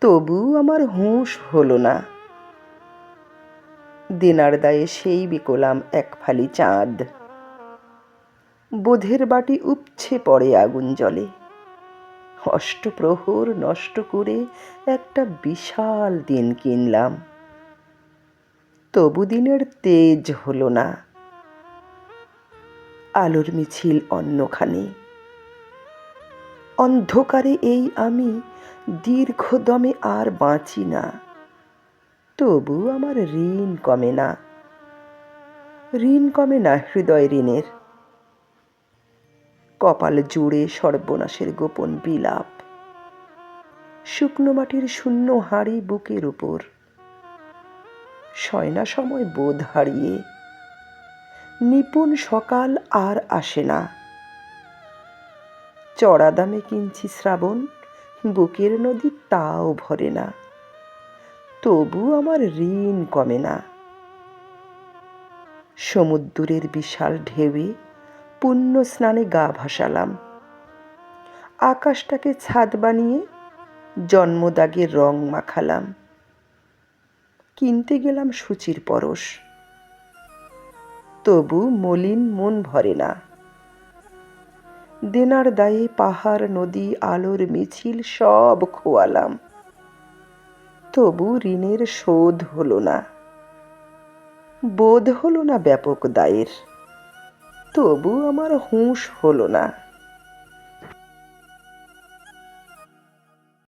তবু আমার হুঁশ হলো না। দেনার দায়ে সেই বিকলাম এক ফালি চাঁদ। বোধের বাটি উপছে পড়ে আগুন জলে। অষ্টপ্রহর নষ্ট করে একটা বিশাল দিন কিনলাম। তবু দিনের তেজ হলো না। আলোর মিছিল অন্যখানে। অন্ধকারে এই আমি দীর্ঘদমে আর বাঁচি না। তবু আমার ঋণ কমে না। ঋণ কমে না হৃদয় ঋণের। কপাল জুড়ে সর্বনাশের গোপন বিলাপ। শুকনো মাটির শূন্য হাড়ি বুকের উপর। শয়না সময় বোধ হারিয়ে। নিপুণ সকাল আর আসে না। চড়া দামে কিনছি শ্রাবণ, বুকের নদী তাও ভরে না। তবু আমার ঋণ কমে না। সমুদ্রের বিশাল ঢেউয়ে পুণ্য স্নানে গা ভাসালাম। আকাশটাকে ছাদ বানিয়ে জন্মদাগের রং মাখালাম। কিনতে গেলাম সূচির পরশ। তবু মলিন মন ভরে না। দেনার দায়ে পাহাড়, নদী, আলোর মিছিল সব খোয়ালাম। তবু ঋণের শোধ হলো না। বোধ হলো না ব্যাপক দায়ের। তবু আমার হুঁশ হলো না।